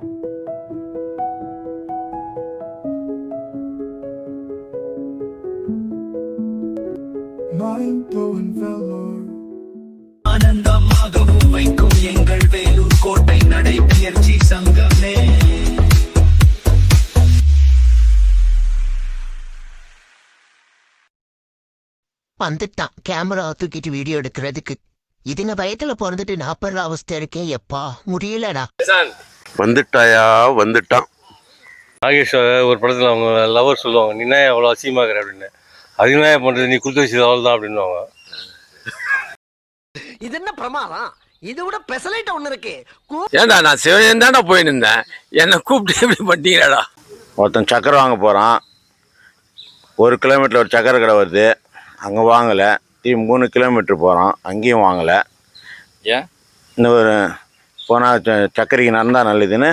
Mind blowing ஆனந்தமாகவும் வைக்கும் எங்கள் வேலூர் கோட்டை நடைபயிற்சி சங்கமே வந்துட்டான். கேமரா தூக்கிட்டு வீடியோ எடுக்கிறதுக்கு. இதுங்க வயத்துல பிறந்துட்டு நாற்பது அவஸ்தை இருக்கே எப்பா? முடியலடா. வந்துட்டாயா? வந்துட்டான். நாகேஷ் ஒரு படத்தில் அவங்க லவர் சொல்லுவாங்க நீ என்ன எவ்வளோ அசிங்கமாக்குற? அப்படின்னு. அது என்ன பண்ணுறது நீ கொடுத்து வச்சது அவ்வளோ தான் அப்படின்னுவாங்க. இது என்ன பிரமாதம்? இது விட பெசலைட் ஒண்ணு இருக்கு. ஏன்டா நான் சிவன் தான்டா போயின்னு இருந்தேன். என்னை கூப்பிட்டு எப்படி பண்ணிக்கிறடா ஒருத்தன் சக்கரை வாங்க போகிறான் ஒரு கிலோமீட்டர் ஒரு சக்கரை கடை வருது. அங்கே வாங்கலை. திரும்பி மூணு கிலோமீட்டர் போகிறோம் அங்கேயும் வாங்கலை. ஏன்? இன்னும் ஒரு போனால் சர்க்கரைக்கு நடந்தால் நல்லதுன்னு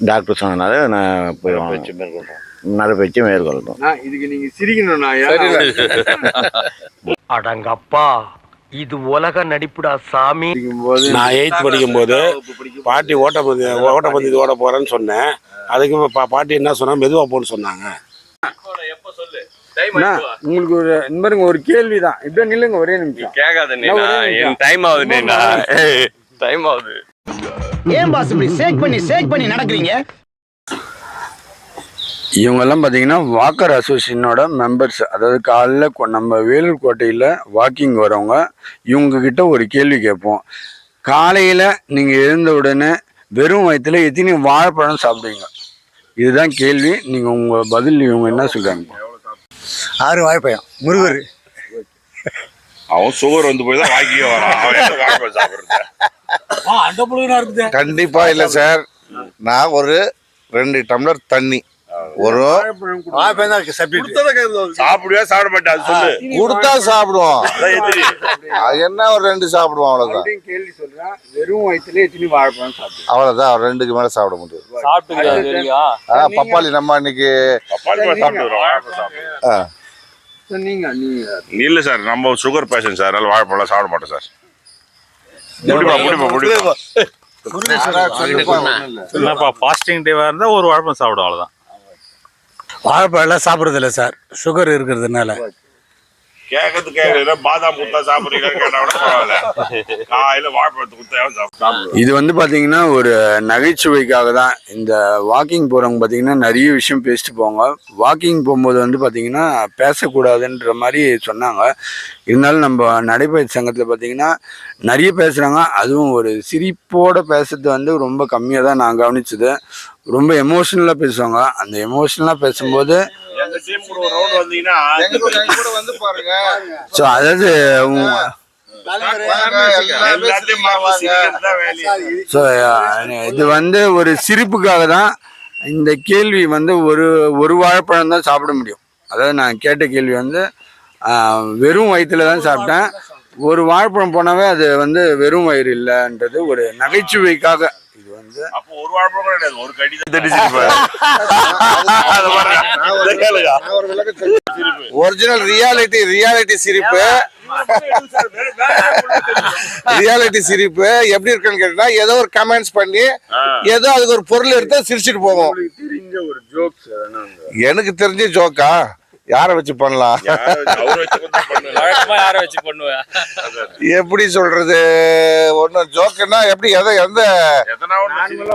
டாக்டர். சொன்னனால நான் போய் வாங்க நடைபயிற்சி மேற்கொள்கிறோம் இதுக்கு நீங்க சிரிக்கணும் அடங்கப்பா இது உலக நடிப்புடா சாமி. போது நான் எயித் படிக்கும்போது பாட்டி ஓட்டப்பந்தி ஓட்டப்பந்தயத்து ஓட போறேன்னு சொன்னேன். அதுக்கு பா- பாட்டி என்ன சொன்னா மெதுவா போன்னு சொன்னாங்க. உங்களுக்கு ஒரு இந்த பாருங்க ஒரு கேள்விதான். இப்படியே நில்லுங்க ஒரே நிமிஷம். கேட்காத. என் டைம் ஆகுது நீனா. டைம் ஆகுது. ஏன் பாஸ் இப்படி சேக் பண்ணி சேக் பண்ணி நடக்கிறீங்க? இவங்கெல்லாம் பார்த்தீங்கன்னா வாக்கர் அசோசியேஷனோட மெம்பர்ஸ் அதாவது காலைல கொ- நம்ம வேலூர் கோட்டையில் வாக்கிங் வரவங்க இவங்க கிட்ட ஒரு கேள்வி கேட்போம். காலையில் நீங்கள் எழுந்த உடனே வெறும் வயிற்றுல எத்தனை வாழைப்பழம் சாப்பிடுவீங்க? இதுதான் கேள்வி. நீங்கள் உங்கள் பதில் இவங்க என்ன சொல்கிறாங்க ஆறு வாய்ப்பயம். முருகர். அவன் சுகர் வந்து போய் தான் வாங்கி வரான். அவன் என்ன வாழைப்பழம் சாப்பிட்றது? கண்டிப்பா இல்ல சார். நான் ஒரு ரெண்டு டம்ளர் தண்ணி. ஒரு சாப்பிடுவே சாப்பிட. மாட்டேன் கொடுத்தா சாப்பிடுவோம். அதான். அது என்ன ஒரு ரெண்டு சாப்பிடுவோம் அவ்வளவுதான். கேள்வி சொல்கிறேன் வெறும் வயிற்றுல எத்தனை வாழைப்பழம் சாப்பிடுவோம் அவ்வளவுதான் ஒரு ரெண்டுக்கு மேல சாப்பிட முடியாது. ஆ, பப்பாளி நம்ம நீங்க இல்ல சார் நம்ம சுகர் பேஷண்ட் சார் அதனால வாழைப்பழம் சாப்பிட மாட்டோம் சார். என்னப்பா ஃபாஸ்டிங் டேவாக இருந்தால் ஒரு வாழைப்பழம் சாப்பிடும் அவ்வளோதான் வாழைப்பழம் எல்லாம் சாப்பிடுறது சார். சுகர் இருக்கிறதுனால. கேட்கறது பாதாம் சாப்பிடுறீங்கன்னு கேட்டா கூட பரவாயில்ல. காலையில வாழைப்பழத்தை இது வந்து பாத்தீங்கன்னா ஒரு நகைச்சுவைக்காக தான். இந்த வாக்கிங் போகிறவங்க பாத்தீங்கன்னா நிறைய விஷயம் பேசிட்டு போவாங்க. வாக்கிங் போகும்போது வந்து பாத்தீங்கன்னா பேசக்கூடாதுன்ற மாதிரி சொன்னாங்க. இருந்தாலும் நம்ம நடைபயிற்சி சங்கத்தில் பார்த்தீங்கன்னா நிறைய பேசுகிறாங்க அதுவும் ஒரு சிரிப்போட பேசுறது வந்து ரொம்ப கம்மியாக தான் நான் கவனிச்சது. ரொம்ப எமோஷ்னலாக பேசுவாங்க. அந்த எமோஷ்னலாக பேசும்போது எங்க டீம் கூட ஒரு ரவுண்ட் வந்தீங்கன்னா எங்க கூட- எங்க கூட வந்து பாருங்க. ஸோ அதாவது இது வந்து ஒரு சிரிப்புக்காக தான் இந்த கேள்வி வந்து ஒரு ஒரு வாழைப்பழம் தான் சாப்பிட முடியும். அதாவது நான் கேட்ட கேள்வி வந்து வெறும் வயிற்றுல தான் சாப்பிட்டேன். ஒரு வாழைப்பழம் போனாவே அது வந்து வெறும் வயிறு இல்லைன்றது ஒரு நகைச்சுவைக்காக வந்து. அப்போ ஒரு வாழைப்பழம் கூட கிடையாது ஒரு கடி தான். ஒரிஜினல் ரியாலிட்டி ரியாலிட்டி சிரிப்பு. ரியாலிட்டி சிரிப்பு. எப்படி இருக்குன்னு கேட்டா ஏதோ ஒரு கமெண்ட்ஸ் பண்ணி ஏதோ அதுக்கு ஒரு பொருள் எடுத்து சிரிச்சிட்டு போவோம். தெரிஞ்ச ஒரு ஜோக்ஸ் எனக்கு தெரிஞ்ச ஜோக்கா யாரை வச்சு பண்ணலாம்? யாரை வச்சு- பண்ணுவேன். எப்படி சொல்றது? ஒன்னும் ஜோக்குன்னா எப்படி எதை எந்த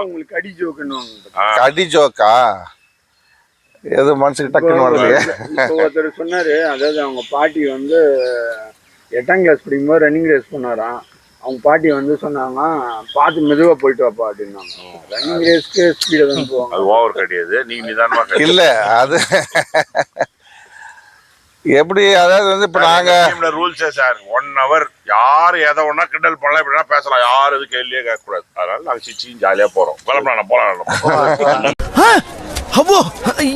உங்களுக்கு அடி ஜோக்குன்னு அடி ஜோக்கா? எது மனசுக்கு டக்குன்னு வரலையே. ஒருத்தர் சொன்னாரு அதாவது அவங்க பாட்டி வந்து எட்டாம் கிளாஸ் படிக்கும்போது ரன்னிங் ரேஸ் பண்ணாராம். அவங்க பாட்டி வந்து சொன்னாங்க பார்த்து மெதுவா போயிட்டு வாப்பா அப்படின்னாங்க. ரன்னிங் ரேஸ்க்கு ஸ்பீடா தான் போவாங்க. அது ஓவர் கிடையாது. நீங்க நிதானமா கடி. இல்ல அது எப்படி அதாவது வந்து இப்ப நாங்க டீம்ல ரூல்ஸே சார் ஒன் ஹவர் யார் எதை ஒண்ணா கிண்டல் பண்ணலாம் இப்படின்னா பேசலாம். யார் எது கேள்வியே கேட்க கூடாது அதனால நாங்க சிச்சியும் ஜாலியா போறோம். கிளம்பலாம் போலாம் அவ்வோ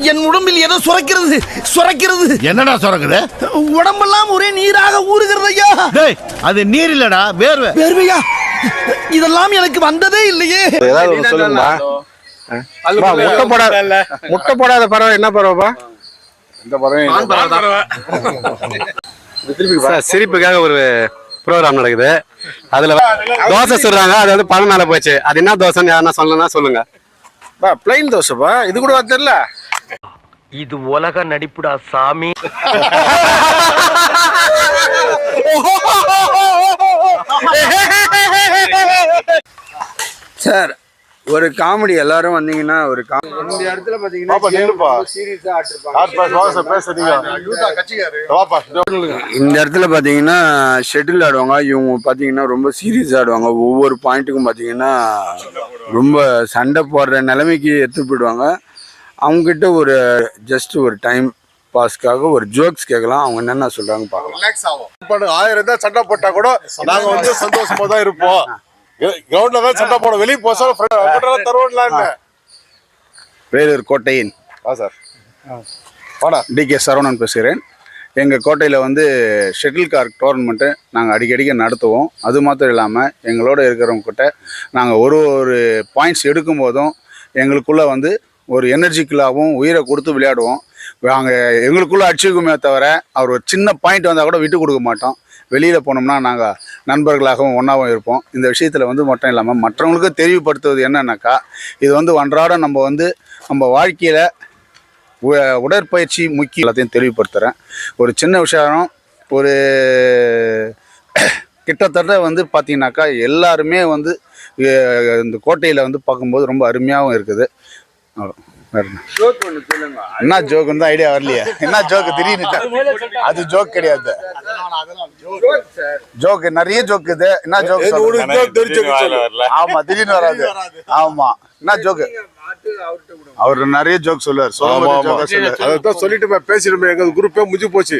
என் உடம்பில் ஏதோ சுரக்கிறது சுரக்கிறது. என்னடா சொல்றது உடம்பெல்லாம் ஒரே நீராக ஊறுகிறது ஐயா. அது நீர் இல்லடா வேர்வை. வேர்வையா? இதெல்லாம் எனக்கு வந்ததே இல்லையே. ஏதாவது சொல்லுங்கம்மா. முட்டை போடாத முட்டை போடாத பறவை என்ன பறவைப்பா? இந்த பறவை சார், சிரிப்புக்காக ஒரு ப்ரோக்ராம் நடக்குது. அதில் தோசை சுடுறாங்க அது வந்து பணம் மேலே போச்சு. அது என்ன தோசைன்னு யாருன்னா சொல்லணும்னா சொல்லுங்க. பிளைன் தோசைப்பா இது கூட தெரியல. இது உலக நடிப்புடா சாமி. சார் ஒரு காமெடி எல்லாரும் வந்தீங்கன்னா ஒரு காமெடி இந்த இடத்துல பாத்தீங்கன்னா சீரியஸா இந்த இடத்துல பாத்தீங்கன்னா ஷெட்டில் ஆடுவாங்க. இவங்க பாத்தீங்கன்னா ரொம்ப சீரியஸ் ஆடுவாங்க. ஒவ்வொரு பாயிண்ட்டுக்கும் பாத்தீங்கன்னா ரொம்ப சண்டை போடுற நிலைமைக்கு எடுத்து போயிடுவாங்க. அவங்க கிட்ட ஒரு ஜஸ்ட் ஒரு டைம் பாஸ்க்காக ஒரு ஜோக்ஸ் கேட்கலாம். அவங்க என்னென்ன சொல்றாங்க பார்க்கலாம். ஆயிரம் தான் சண்டை போட்டா கூட நாங்க வந்து சந்தோஷமா தான் இருப்போம். கிரவுண்ட்ல தான் சண்டை போட வெளியே போசோம் தருவோம்ல இல்ல வேலூர் கோட்டையின். ஆ சார். வாடா. டி கே சரவணன் பேசுகிறேன். எங்கள் கோட்டையில் வந்து ஷட்டில் கார்க் டோர்னமெண்ட்டு நாங்கள் அடிக்கடிக்க நடத்துவோம். அது மாத்திரம் இல்லாமல் எங்களோட இருக்கிறவங்க கிட்ட நாங்கள் ஒரு ஒரு பாயிண்ட்ஸ் எடுக்கும் போதும் எங்களுக்குள்ளே வந்து ஒரு எனர்ஜிக்கலாகவும் உயிரை கொடுத்து விளையாடுவோம். நாங்கள் எங்களுக்குள்ளே அடிச்சுக்குமே தவிர அவர் ஒரு சின்ன பாயிண்ட் வந்தால் கூட விட்டு கொடுக்க மாட்டோம். வெளியில் போனோம்னா நாங்கள் நண்பர்களாகவும் ஒன்றாவும் இருப்போம். இந்த விஷயத்தில் வந்து மட்டும் இல்லாமல் மற்றவங்களுக்கு தெளிவுபடுத்துவது என்னன்னாக்கா இது வந்து அன்றாடம் நம்ம வந்து நம்ம வாழ்க்கையில் உ- உடற்பயிற்சி முக்கியம் எல்லாத்தையும் தெளிவுபடுத்துகிறேன் ஒரு சின்ன விஷயம் ஒரு கிட்டத்தட்ட வந்து பார்த்தீங்கன்னாக்கா எல்லாருமே வந்து இந்த கோட்டையில் வந்து பார்க்கும்போது ரொம்ப அருமையாகவும் இருக்குது. என்ன? ஜோக்குன்னு தான் ஐடியா வரலையே. என்ன ஜோக்கு திடீர்னு அது ஜோக் கிடையாது. ஜோக்கு நிறைய ஜோக் இது. என்ன ஜோக்? ஆமா திடீர்னு வராது. ஆமா. என்ன ஜோக்கு அவர் நிறைய ஜோக் சொல்லுவார். அதான் சொல்லிட்டு பேசிடுமே எங்க குரூப்பே முடிஞ்சு போச்சு.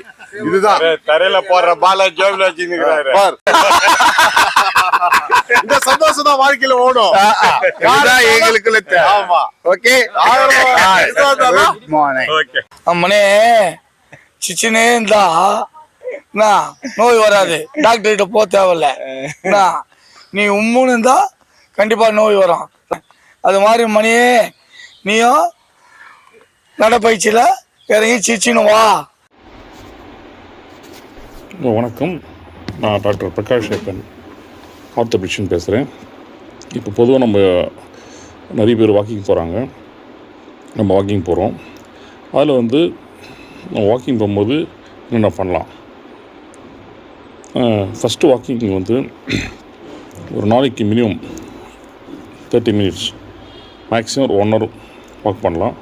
இதுதான். தரையில போடுற பால வச்சுக்கிறாரு பார். இந்த சந்தோஷம் தான் வாழ்க்கையில ஓடும். தேவை. ஆமா. ஓகே? Good morning. என்ன, நோய் வராது. டாக்டர் கிட்ட போக தேவையில்ல. என்ன, நீ உம்முன்னு இருந்தா கண்டிப்பா நோய் வரும். அது மாதிரி மணியே நீயும் நடைப்பயிற்சியில இறங்கி சிச்சின்னு வா. வணக்கம். நான் டாக்டர் பிரகாஷ் ஏப்பன் ஆர்த்தபிஷன் பேசுகிறேன் இப்போ பொதுவாக நம்ம நிறைய பேர் வாக்கிங் போகிறாங்க நம்ம வாக்கிங் போகிறோம் அதில் வந்து வாக்கிங் போகும்போது என்னென்ன பண்ணலாம்? ஃபஸ்ட்டு வாக்கிங் வந்து ஒரு நாளைக்கு மினிமம் தேர்ட்டி மினிட்ஸ் மேக்ஸிமம் ஒரு ஒன் ஹவர் வாக் பண்ணலாம்.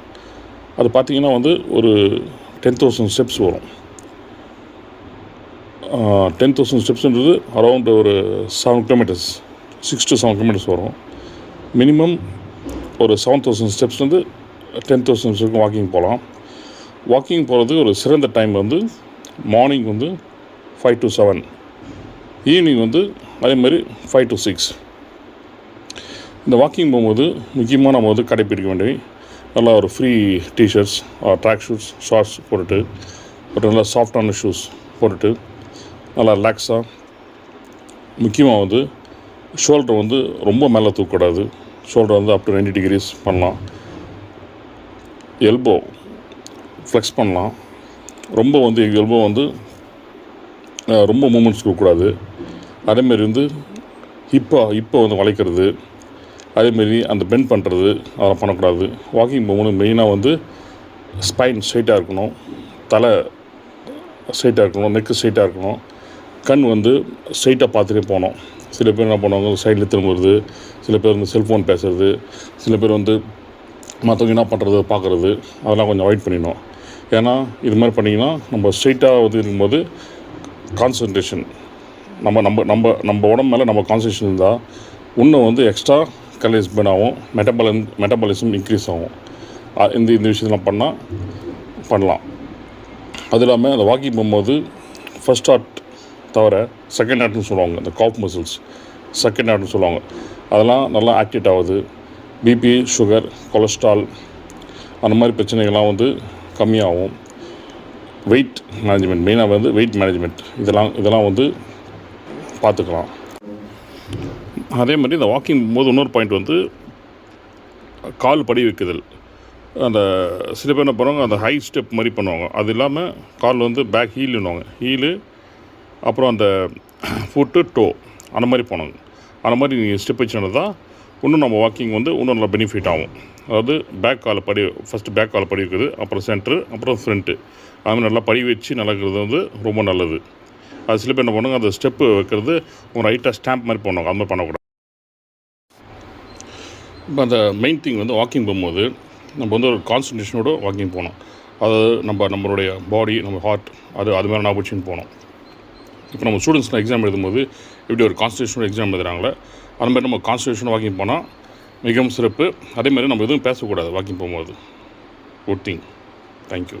அது பார்த்திங்கன்னா வந்து ஒரு டென் தௌசண்ட் ஸ்டெப்ஸ் வரும். டென் தௌசண்ட் ஸ்டெப்ஸ்ன்றது அரௌண்ட் ஒரு seven kilometres six to seven kilometres வரும். மினிமம் ஒரு செவன் தௌசண்ட் ஸ்டெப்ஸ் வந்து டென் தௌசண்ட் வரைக்கும் வாக்கிங் போகலாம். வாக்கிங் போகிறதுக்கு ஒரு சிறந்த டைம் வந்து மார்னிங் வந்து ஃபைவ் டு செவன் ஈவினிங் வந்து அதே மாதிரி ஃபைவ் டு சிக்ஸ் இந்த வாக்கிங் போகும்போது முக்கியமாக நம்ம வந்து கடைப்பிடிக்க வேண்டிய நல்லா ஒரு free T shirts track suits shorts போட்டுட்டு ஒரு நல்லா சாஃப்டான ஷூஸ் போட்டுட்டு நல்லா ரிலாக்ஸாக முக்கியமாக வந்து ஷோல்டர் வந்து ரொம்ப மேலே தூக்கக்கூடாது. ஷோல்டர் வந்து அப் டு நைன்டி டிகிரிஸ் பண்ணலாம். எல்போ ஃப்ளெக்ஸ் பண்ணலாம். ரொம்ப வந்து எல்போ வந்து ரொம்ப மூமெண்ட்ஸ் கொடுக்கக்கூடாது. அதேமாரி வந்து இப்போ ஹிப்பை வந்து வளைக்கிறது அதேமாரி அந்த பெண்ட் பண்ணுறது அதெல்லாம் பண்ணக்கூடாது. வாக்கிங் போகும்போது மெயினாக வந்து ஸ்பைன் ஸ்ட்ரைட்டாக இருக்கணும். தலை ஸ்ட்ரைட்டாக இருக்கணும். நெக்கு ஸ்ட்ரைட்டாக இருக்கணும். கண் வந்து ஸ்ட்ரைட்டாக பார்த்துட்டே போகணும். சில பேர் என்ன பண்ணுவாங்க சைடில் திரும்புறது சில பேர் வந்து செல்ஃபோன் பேசுறது சில பேர் வந்து மற்றவங்க என்ன பண்ணுறது பார்க்குறது அதெல்லாம் கொஞ்சம் அவாய்ட் பண்ணிடணும். ஏன்னா இது மாதிரி பண்ணிங்கன்னா நம்ம ஸ்ட்ரைட்டாக வந்து இருக்கும்போது கான்சன்ட்ரேஷன் நம்ம நம்ம நம்ம நம்ம உடம்பு மேலே நம்ம கான்சன்ட்ரேஷன் இருந்தால் இன்னும் வந்து எக்ஸ்ட்ரா கலரிஸ் பர்ன் ஆகும் மெட்டபாலம் மெட்டபாலிசம் இன்க்ரீஸ் ஆகும். இந்த இந்த விஷயத்தெலாம் பண்ணால் பண்ணலாம். அது இல்லாமல் அந்த வாக்கிங் போகும்போது ஃபர்ஸ்ட் ஆர்ட் தவிர செகண்ட் ஆர்ட்னு சொல்லுவாங்க இந்த காப் மசில்ஸ் செகண்ட் ஆர்ட்னு சொல்லுவாங்க. அதெல்லாம் நல்லா ஆக்டிவேட் ஆகுது. பிபி சுகர் கொலஸ்ட்ரால் அந்த மாதிரி பிரச்சனைகள்லாம் வந்து கம்மியாகும். வெயிட் மேனேஜ்மெண்ட் மெயினாக வந்து வெயிட் மேனேஜ்மெண்ட் இதெல்லாம் இதெல்லாம் வந்து பார்த்துக்கலாம். அதே மாதிரி இந்த வாக்கிங் போது இன்னொரு பாயிண்ட் வந்து கால் படி வைக்குதல். அந்த சில பேர் என்ன பண்ணுவாங்க அந்த ஹை ஸ்டெப் மாதிரி பண்ணுவாங்க. அது இல்லாமல் கால் வந்து பேக் ஹீல்னுவாங்க ஹீலு அப்புறம் அந்த ஃபுட்டு டோ அந்த மாதிரி போனாங்க அந்த மாதிரி நீங்கள் ஸ்டெப் வச்சுனது தான் இன்னும் நம்ம வாக்கிங் வந்து இன்னும் நல்லா பெனிஃபிட் ஆகும். அதாவது பேக் காலை படி ஃபஸ்ட்டு பேக் காலை படி வைக்கிறது அப்புறம் சென்ட்ரு அப்புறம் ஃப்ரண்ட்டு அது மாதிரி நல்லா படி வச்சு நடக்கிறது வந்து ரொம்ப நல்லது. அது சில பேர் என்ன பண்ணுவாங்க அந்த ஸ்டெப்பு வைக்கிறது ஒரு ரைட்டாக ஸ்டாம்ப் மாதிரி பண்ணுவாங்க. அது மாதிரி பண்ணக்கூடாது. இப்போ அந்த மெயின் திங் வந்து வாக்கிங் போகும்போது நம்ம வந்து ஒரு கான்சன்ட்ரேஷனோட வாக்கிங் போகணும். அதாவது நம்ம நம்மளுடைய பாடி நம்ம ஹார்ட் அது அது மாதிரி நான் வச்சுன்னு போகணும். இப்போ நம்ம ஸ்டூடெண்ட்ஸ்லாம் எக்ஸாம் எழுதும்போது இப்படி ஒரு கான்சன்ட்ரேஷனோட எக்ஸாம் எழுதுறாங்களே அந்த மாதிரி நம்ம கான்சன்ட்ரேஷன் வாக்கிங் போனால் மிகவும் சிறப்பு. அதே மாதிரி நம்ம எதுவும் பேசக்கூடாது வாக்கிங் போகும்போது. Good thing thank you